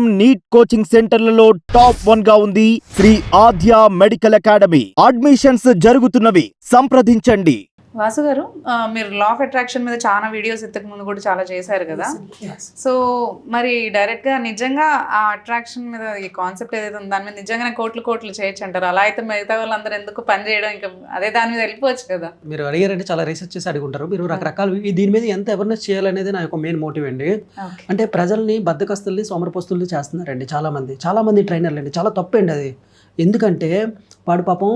Neat coaching సెంటర్లలో top వన్గా ఉంది Sri Aadya medical academy. Admissions జరుగుతున్నవి. సంప్రదించండి. వాసు గారు మీరు లా ఆఫ్ అట్రాక్షన్ మీద చాలా వీడియోస్ ఇంతకు ముందు కూడా చాలా చేశారు కదా? సో మరి డైరెక్ట్గా నిజంగా ఆ అట్రాక్షన్ మీద ఈ కాన్సెప్ట్ ఏదైతే ఉందో దాని మీద నిజంగానే కోట్లు కోట్లు చేయొచ్చు అంటారు. అలా అయితే మిగతా వాళ్ళందరూ ఎందుకు పని చేయడం? ఇంకా అదే దాని మీద వెళ్ళిపోవచ్చు కదా? మీరు అడిగారంటే చాలా రీసెర్చ్ చేసి అడుగుంటారు. మీరు రకరకాల దీని మీద ఎంత అవేర్నెస్ చేయాలనేది నా యొక్క మెయిన్ మోటివ్ అండి. అంటే ప్రజల్ని బద్దకస్తుల్ని సోమరపోస్తుల్ని చేస్తున్నారండి చాలామంది. చాలామంది ట్రైనర్లు అండి చాలా తప్పండి అది. ఎందుకంటే వాడు పాపం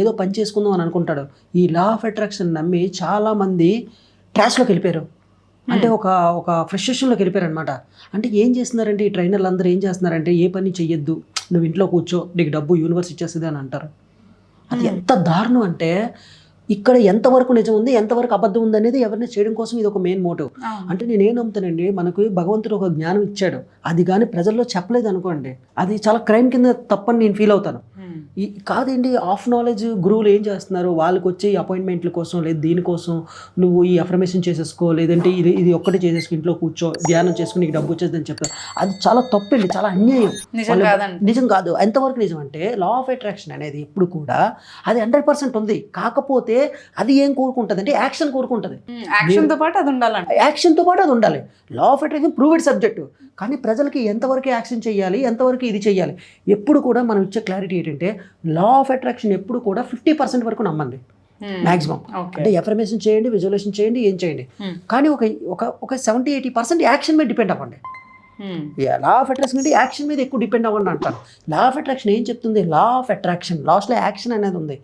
ఏదో పని చేసుకుందాం అని అనుకుంటాడు. ఈ లా ఆఫ్ అట్రాక్షన్ నమ్మి చాలామంది ట్రాష్లోకి వెళ్ళిపోయారు. అంటే ఒక ఒక ఫ్రస్ట్రేషన్లోకి వెళ్ళిపోయారు అనమాట అంటే ఏం చేస్తున్నారంటే ఈ ట్రైనర్లు అందరూ ఏం చేస్తున్నారంటే ఏ పని చెయ్యొద్దు నువ్వు ఇంట్లో కూర్చో నీకు డబ్బు యూనివర్స్ ఇచ్చేస్తుంది అని అంటారు. అది ఎంత దారుణం అంటే ఇక్కడ ఎంతవరకు నిజం ఉంది ఎంతవరకు అబద్ధం ఉంది అనేది ఎవరిని చేయడం కోసం ఇది ఒక మెయిన్ మోటివ్ అంటే నేను ఏం నమ్ముతానండి మనకు భగవంతుడు ఒక జ్ఞానం ఇచ్చాడు. అది కానీ ప్రజల్లో చెప్పలేదు అనుకోండి అది చాలా క్రైమ్ కింద తప్పని నేను ఫీల్ అవుతాను. ఈ కాదండి ఆఫ్ నాలెడ్జ్ గురువులు ఏం చేస్తున్నారు? వాళ్ళకి వచ్చే అపాయింట్మెంట్ల కోసం లేదు దీనికోసం నువ్వు ఈ అఫర్మేషన్ చేసేసుకో లేదంటే ఇది ఇది ఒక్కటి చేసేసుకో ఇంట్లో కూర్చో ధ్యానం చేసుకుని నీకు డబ్బు వచ్చేదని చెప్తారు అది చాలా తప్పండి చాలా అన్యాయం. నిజం కాదు. ఎంతవరకు నిజం అంటే లా ఆఫ్ అట్రాక్షన్ అనేది ఎప్పుడు కూడా అది హండ్రెడ్ పర్సెంట్ ఉంది. కాకపోతే అది ఏం కోరుకుంటుంది అంటే యాక్షన్ కోరుకుంటుంది. యాక్షన్తో పాటు అది ఉండాలండి. యాక్షన్తో పాటు అది ఉండాలి. Law of attraction proved subject కానీ ప్రజలకి ఎంతవరకు యాక్షన్ చేయాలి ఎంతవరకు ఇది చేయాలి? ఎప్పుడు కూడా మనం ఇచ్చే క్లారిటీ ఏంటంటే లా ఆఫ్ అట్రాక్షన్ ఎప్పుడు కూడా ఫిఫ్టీ పర్సెంట్ వరకు నమ్మండి మ్యాక్సిమం ఓకే అంటే ఎఫర్మేషన్ చేయండి విజువలేషన్ చేయండి ఏం చేయండి. Hmm. కానీ ఒక ఒక ఒక సెవెంటీ ఎయిటీ పర్సెంట్ యాక్షన్ మీద డిపెండ్ అవ్వండి. లా ఆఫ్ అట్రాక్షన్ అంటే యాక్షన్ మీద ఎక్కువ డిపెండ్ అవ్వండి అంటారు. లా ఆఫ్ అట్రాక్షన్ ఏం చెప్తుంది? లా ఆఫ్ అట్రాక్షన్ లాస్ట్లో యాక్షన్ అనేది ఉంది.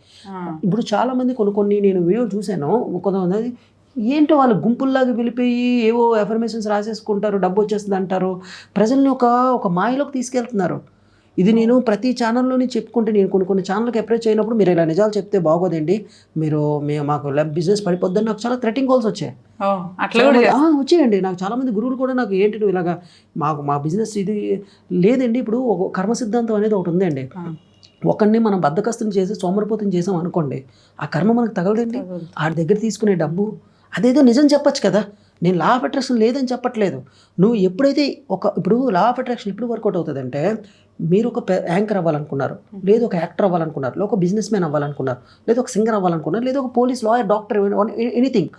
ఇప్పుడు చాలా మంది కొన్ని కొన్ని నేను వీడియో చూశాను. కొంతమంది ఏంటో వాళ్ళు గుంపుల్లాగా వెళ్ళిపోయి ఏవో ఎఫర్మేషన్స్ రాసేసుకుంటారు డబ్బు వచ్చేస్తుంది అంటారు ప్రజల్ని ఒక ఒక మాయలోకి తీసుకెళ్తున్నారు. ఇది నేను ప్రతి ఛానల్లోని చెప్పుకుంటే నేను కొన్ని కొన్ని ఛానల్కి అప్రోచ్ అయినప్పుడు మీరు ఇలా నిజాలు చెప్తే బాగోదండి. మీరు మేము మాకు బిజినెస్ పడిపోద్దని నాకు చాలా థ్రెటింగ్ కాల్స్ వచ్చాయి. అట్లా వచ్చేయండి. నాకు చాలా మంది గురువులు కూడా నాకు ఏంటి నువ్వు ఇలాగా మాకు మా బిజినెస్ ఇది లేదండి. ఇప్పుడు ఒక కర్మ సిద్ధాంతం అనేది ఒకటి ఉందండి. ఒకరిని మనం బద్దకస్తుని చేసి సోమరపోతం చేసాం అనుకోండి ఆ కర్మ మనకు తగలదండి. ఆడి దగ్గర తీసుకునే డబ్బు అదేదో నిజం చెప్పొచ్చు కదా. నేను లా ఆఫ్ అట్రాక్షన్ లేదని చెప్పట్లేదు. నువ్వు ఎప్పుడైతే ఒక ఇప్పుడు లా ఆఫ్ అట్రాక్షన్ ఎప్పుడు వర్కౌట్ అవుతుందంటే మీరు ఒక యాంకర్ అవ్వాలనుకున్నారు. లేదు ఒక యాక్టర్ అవ్వాలనుకున్నారు. లేదు ఒక బిజినెస్ మ్యాన్ అవ్వాలనుకున్నారు. లేదు ఒక సింగర్ అవ్వాలనుకున్నారు. లేదు ఒక పోలీస్ లాయర్ డాక్టర్ ఎనీథింగ్.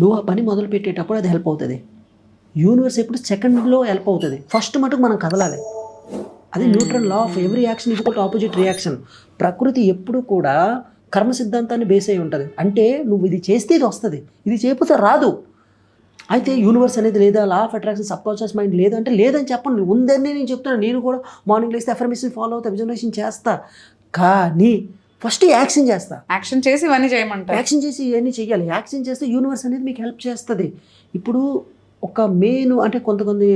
నువ్వు ఆ పని మొదలు పెట్టేటప్పుడు అది హెల్ప్ అవుతుంది. యూనివర్స్ ఎప్పుడు సెకండ్లో హెల్ప్ అవుతుంది. ఫస్ట్ మటుకు మనం కదలాలి. అది neutral law of every action equal opposite reaction ప్రకృతి ఎప్పుడు కూడా కర్మ సిద్ధాంతాన్ని బేస్ అయి ఉంటుంది. అంటే నువ్వు ఇది చేస్తే ఇది వస్తుంది. ఇది చేయకపోతే రాదు. అయితే యూనివర్స్ అనేది లేదా? Law of attraction subconscious mind లేదంటే లేదని చెప్పండి ఉందని నేను చెప్తున్నాను. నేను కూడా మార్నింగ్ లేస్తే అఫర్మేషన్ ఫాలో అవుతా విజువలైజేషన్ చేస్తా. కానీ ఫస్ట్ యాక్షన్ చేస్తా. యాక్షన్ చేసి ఇవన్నీ చేయమంటారు. యాక్షన్ చేసి ఇవన్నీ చేయాలి యాక్షన్ చేస్తే యూనివర్స్ అనేది మీకు హెల్ప్ చేస్తుంది. ఇప్పుడు ఒక మెయిన్ అంటే కొంతమంది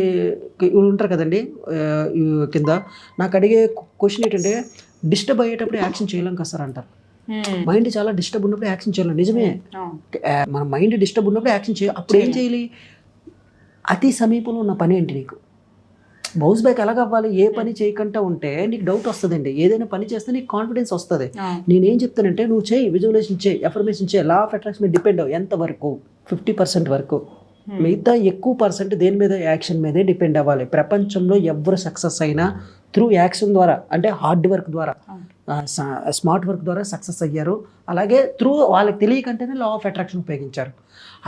ఉంటారు కదండి కింద నాకు అడిగే క్వశ్చన్ ఏంటంటే డిస్టర్బ్ అయ్యేటప్పుడు యాక్షన్ చేయలేం కదా సార్ అంటారు. మైండ్ చాలా డిస్టర్బ్ ఉన్నప్పుడు యాక్షన్ చేయాలి. నిజమే. ఆ, మన మైండ్ డిస్టర్బ్ ఉన్నప్పుడు యాక్షన్ చేయాలి అప్పుడు ఏం చేయాలి. అతి సమీపంలో ఉన్న పని ఏంటి నీకు? బౌస్ బ్యాక్ ఎలాగ అవ్వాలి? ఏ పని చేయకుండా ఉంటే నీకు డౌట్ వస్తుందండి. ఏదైనా పని చేస్తే నీకు కాన్ఫిడెన్స్ వస్తుంది. నేనేం చెప్తానంటే నువ్వు చేయి విజువలైజేషన్ చేయి ఎఫర్మేషన్ చేయి. లా ఆఫ్ అట్రాక్షన్ మీద డిపెండ్ అవ్వు. ఎంత వరకు? ఫిఫ్టీ పర్సెంట్ వరకు. మిగతా ఎక్కువ పర్సెంట్ దేని మీద? యాక్షన్ మీదే డిపెండ్ అవ్వాలి. ప్రపంచంలో ఎవరు సక్సెస్ అయినా త్రూ యాక్షన్ ద్వారా అంటే హార్డ్ వర్క్ ద్వారా. స్మార్ట్ వర్క్ ద్వారా సక్సెస్ అయ్యారు. అలాగే త్రూ వాళ్ళకి తెలియకంటేనే లా ఆఫ్ అట్రాక్షన్ ఉపయోగించారు.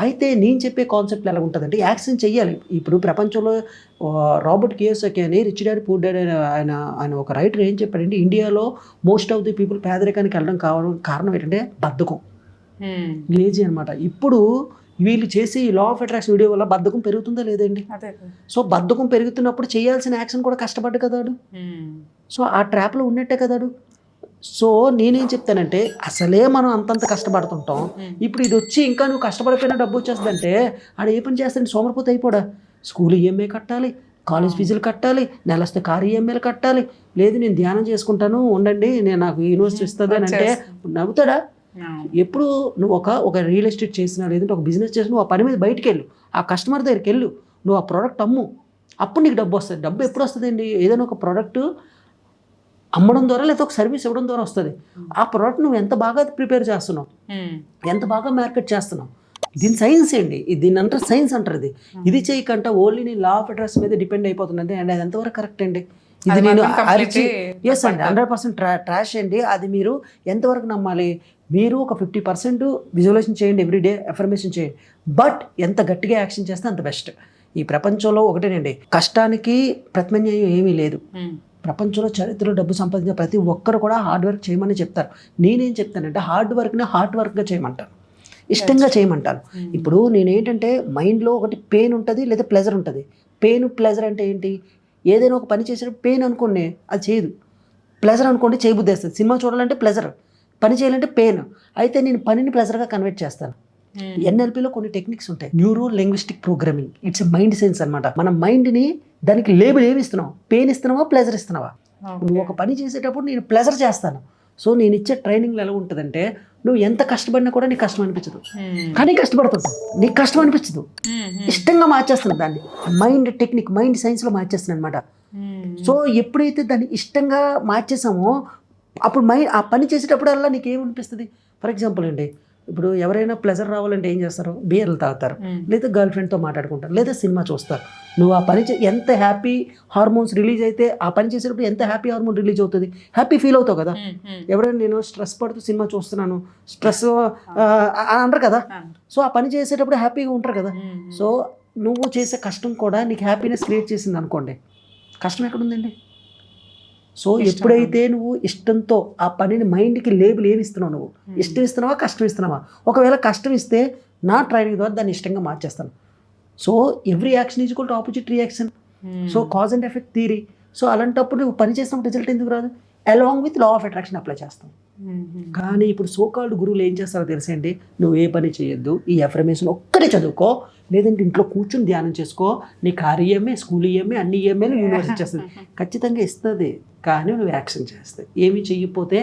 అయితే నేను చెప్పే కాన్సెప్ట్ ఎలా ఉంటుందంటే యాక్షన్ చెయ్యాలి. ఇప్పుడు ప్రపంచంలో రాబర్ట్ కియోసకి అని రిచ్ డాడ్ పూర్ డాడ్ అనే ఆయన ఆయన ఒక రైటర్ ఏం చెప్పాడంటే ఇండియాలో మోస్ట్ ఆఫ్ ది పీపుల్ పేదరికానికి వెళ్ళడం కావడం కారణం ఏంటంటే బద్ధకం. Hmm. లేజీ అనమాట ఇప్పుడు వీళ్ళు చేసే లా ఆఫ్ అట్రాక్షన్ వీడియో వల్ల బద్ధకం పెరుగుతుందా లేదండి. సో బద్ధకం పెరుగుతున్నప్పుడు చేయాల్సిన యాక్షన్ కూడా కష్టపడ్డ కదాడు Hmm. సో ఆ ట్రాప్లో ఉన్నట్టే కదాడు సో నేనేం చెప్తానంటే అసలే మనం అంతంత కష్టపడుతుంటాం. ఇప్పుడు ఇది వచ్చి ఇంకా నువ్వు కష్టపడిపోయినా డబ్బు వచ్చేస్తుందంటే ఆడ ఏ పని చేస్తాడు? సోమరిపోతే అయిపోడా? స్కూల్ ఈఎంఐ కట్టాలి కాలేజ్ ఫీజులు కట్టాలి నెల వస్తే కారు ఈఎంఐలు కట్టాలి. లేదు నేను ధ్యానం చేసుకుంటాను ఉండండి నేను నాకు యూనివర్సిటీ ఇస్తుంది అని అంటే నవ్వుతాడా. ఎప్పుడు నువ్వు ఒక ఒక రియల్ ఎస్టేట్ చేసినా లేదంటే ఒక బిజినెస్ చేసినా ఆ పని మీద బయటికి వెళ్ళు ఆ కస్టమర్ దగ్గరికి వెళ్ళు. నువ్వు ఆ ప్రోడక్ట్ అమ్ము. అప్పుడు నీకు డబ్బు వస్తుంది. డబ్బు ఎప్పుడు వస్తుందండి? ఏదైనా ఒక ప్రోడక్ట్ అమ్మడం ద్వారా లేదా ఒక సర్వీస్ ఇవ్వడం ద్వారా వస్తుంది. ఆ ప్రోడక్ట్ నువ్వు ఎంత బాగా ప్రిపేర్ చేస్తున్నావు. ఎంత బాగా మార్కెట్ చేస్తున్నావు? దీని సైన్స్ ఏంటి? ఇది దీని అంటారు సైన్స్ అంటారు ఇది. ఇది చేయకుండా ఓన్లీ నేను లా ఆఫ్ అడ్రస్ మీద డిపెండ్ అయిపోతున్నాను అండి అది ఎంతవరకు కరెక్ట్ అండి ఇది నేను అరిచి ఎస్ అండి హండ్రెడ్ పర్సెంట్ ట్రా ట్రాష్ అండి అది మీరు ఎంతవరకు నమ్మాలి? మీరు ఒక ఫిఫ్టీ పర్సెంట్ విజువలైజేషన్ చేయండి. ఎవ్రీడే ఎఫర్మేషన్ చేయండి. బట్ ఎంత గట్టిగా యాక్షన్ చేస్తే అంత బెస్ట్ ఈ ప్రపంచంలో ఒకటేనండి. కష్టానికి ప్రత్యామ్నాయం ఏమీ లేదు. ప్రపంచంలో చరిత్రలో డబ్బు సంపాదించిన ప్రతి ఒక్కరు కూడా హార్డ్ వర్క్ చేయమని చెప్తారు. నేనేం చెప్తానంటే హార్డ్ వర్క్ని హార్డ్ వర్క్గా చేయమంటాను ఇష్టంగా చేయమంటాను ఇప్పుడు నేను ఏంటంటే మైండ్లో ఒకటి పెయిన్ ఉంటుంది లేదా ప్లెజర్ ఉంటుంది. పెయిన్ ప్లెజర్ అంటే ఏంటి? ఏదైనా ఒక పని చేసేటప్పుడు పెయిన్ అనుకోండి అది చేయదు. ప్లెజర్ అనుకోండి చేయబుద్దేస్తుంది సినిమా చూడాలంటే ప్లెజర్ పని చేయాలంటే పెయిన్ అయితే నేను పనిని ప్లెజర్గా కన్వర్ట్ చేస్తాను. ఎన్ఎల్పిలో కొన్ని టెక్నిక్స్ ఉంటాయి. Neuro linguistic programming. It's mind science అనమాట మన మైండ్ని దానికి లేబుల్ ఏమి ఇస్తున్నావు? పెయిన్ ఇస్తున్నావా? ప్లెజర్ ఇస్తున్నావా. నువ్వు ఒక పని చేసేటప్పుడు నేను ప్లెజర్ చేస్తాను. సో నేను ఇచ్చే ట్రైనింగ్లో ఎలా ఉంటుందంటే నువ్వు ఎంత కష్టపడినా కూడా నీకు కష్టం అనిపించదు. ఉమ్, కానీ కష్టపడుతుంటావు నీకు కష్టం అనిపించదు. ఉమ్, ఇష్టంగా మార్చేస్తున్నాను దాన్ని. మైండ్ టెక్నిక్ మైండ్ సైన్స్లో మార్చేస్తున్నాను అనమాట సో ఎప్పుడైతే దాన్ని ఇష్టంగా మార్చేసామో అప్పుడు మైండ్ ఆ పని చేసేటప్పుడల్లా నీకు ఏమనిపిస్తుంది ఫర్ ఎగ్జాంపుల్ అండి ఇప్పుడు ఎవరైనా ప్లెజర్ రావాలంటే ఏం చేస్తారు? బియర్లు తాగుతారు. లేదా గర్ల్ ఫ్రెండ్తో మాట్లాడుకుంటారు. లేదా సినిమా చూస్తారు. నువ్వు ఆ పని చే- ఎంత హ్యాపీ హార్మోన్స్ రిలీజ్ అయితే ఆ పని చేసేటప్పుడు ఎంత హ్యాపీ హార్మోన్ రిలీజ్ అవుతుంది? హ్యాపీ ఫీల్ అవుతావు కదా? ఎవరైనా నేను స్ట్రెస్ పడుతూ సినిమా చూస్తున్నాను. స్ట్రెస్ అంటారు కదా? సో ఆ పని చేసేటప్పుడు హ్యాపీగా ఉంటారు కదా? సో నువ్వు చేసే కష్టం కూడా నీకు హ్యాపీనెస్ క్రియేట్ చేసింది అనుకోండి కష్టం ఎక్కడుందండి? సో. ఎప్పుడైతే నువ్వు ఇష్టంతో ఆ పనిని మైండ్కి లేబుల్ ఏమి ఇస్తున్నావు నువ్వు. ఇష్టం ఇస్తున్నావా కష్టం ఇస్తున్నావా? ఒకవేళ కష్టం ఇస్తే నా ట్రైనింగ్ ద్వారా దాన్ని ఇష్టంగా మార్చేస్తాను. So every action is equal to opposite reaction. So cause and effect theory so అలాంటప్పుడు నువ్వు పని చేసినప్పుడు రిజల్ట్ ఎందుకు రాదు? Along with law of attraction apply చేస్తాం. కానీ ఇప్పుడు సోకాల్డ్ గురువులు ఏం చేస్తారో తెలుసండి నువ్వు ఏ పని చేయొద్దు ఈ అఫర్మేషన్ ఒక్కటే చదువుకో లేదంటే ఇంట్లో కూర్చుని ధ్యానం చేసుకో నీ కార్ ఈఎంఏ స్కూల్ ఈఎంఏ అన్ని ఈఎంఏలు యూనివర్సిటీ ఇచ్చేస్తుంది. ఖచ్చితంగా ఇస్తుంది. కానీ నువ్వు యాక్షన్ చేస్తే ఏమి చెయ్యకపోతే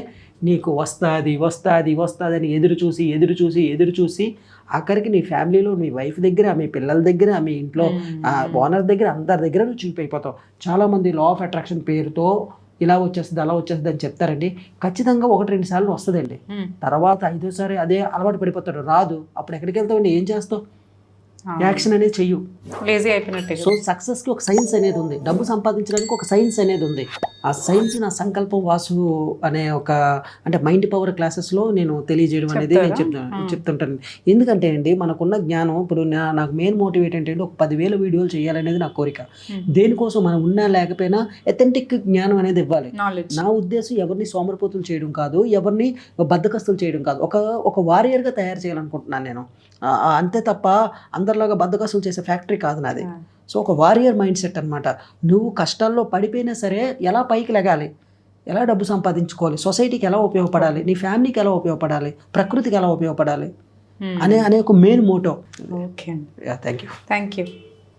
నీకు వస్తుంది వస్తుంది వస్తుంది అని ఎదురు చూసి ఎదురు చూసి ఎదురు చూసి ఆఖరికి నీ ఫ్యామిలీలో నీ వైఫ్ దగ్గర మీ పిల్లల దగ్గర మీ ఇంట్లో ఓనర్ దగ్గర అందరి దగ్గర నువ్వు చూపి అయిపోతావు. చాలామంది లా ఆఫ్ అట్రాక్షన్ పేరుతో ఇలా వచ్చేస్తుంది అలా వచ్చేస్తుంది అని చెప్తారండి. ఖచ్చితంగా ఒకటి రెండు సార్లు వస్తుందండి. తర్వాత ఐదోసారి అదే అలవాటు పడిపోతాడు. రాదు. అప్పుడు ఎక్కడికి వెళ్తావండి ఏం చేస్తావు? యాక్షన్ అనేది చెయ్యు. లేజీ అయిపోయినట్టే సో సక్సెస్కి ఒక సైన్స్ అనేది ఉంది. డబ్బు సంపాదించడానికి ఒక సైన్స్ అనేది ఉంది. ఆ సైన్స్ నా సంకల్పం వాసు అనే ఒక అంటే మైండ్ పవర్ క్లాసెస్లో నేను తెలియజేయడం అనేది నేను? చెప్తాను. చెప్తుంటాను. ఎందుకంటే అండి మనకున్న జ్ఞానం ఇప్పుడు నాకు మెయిన్ మోటివేట్ ఏంటంటే ఒక పదివేల వీడియోలు చేయాలనేది నా కోరిక. దేనికోసం మనం ఉన్నా లేకపోయినా అథెంటిక్ జ్ఞానం అనేది ఇవ్వాలి. నా ఉద్దేశం ఎవరిని సోమరపోతులు చేయడం కాదు ఎవరిని బద్దకస్తులు చేయడం కాదు. ఒక ఒక వారియర్గా తయారు చేయాలనుకుంటున్నాను నేను. అంతే తప్ప అందరిలాగా బద్దకస్తులు చేసే ఫ్యాక్టరీ కాదు నాది. సో ఒక వారియర్ మైండ్ సెట్ అనమాట నువ్వు కష్టాల్లో పడిపోయినా సరే ఎలా పైకి లెగాలి? ఎలా డబ్బు సంపాదించుకోవాలి? సొసైటీకి ఎలా ఉపయోగపడాలి? నీ ఫ్యామిలీకి ఎలా ఉపయోగపడాలి? ప్రకృతికి ఎలా ఉపయోగపడాలి? అనే అనే ఒక మెయిన్ మోటో. ఓకే అండి. Thank you thank you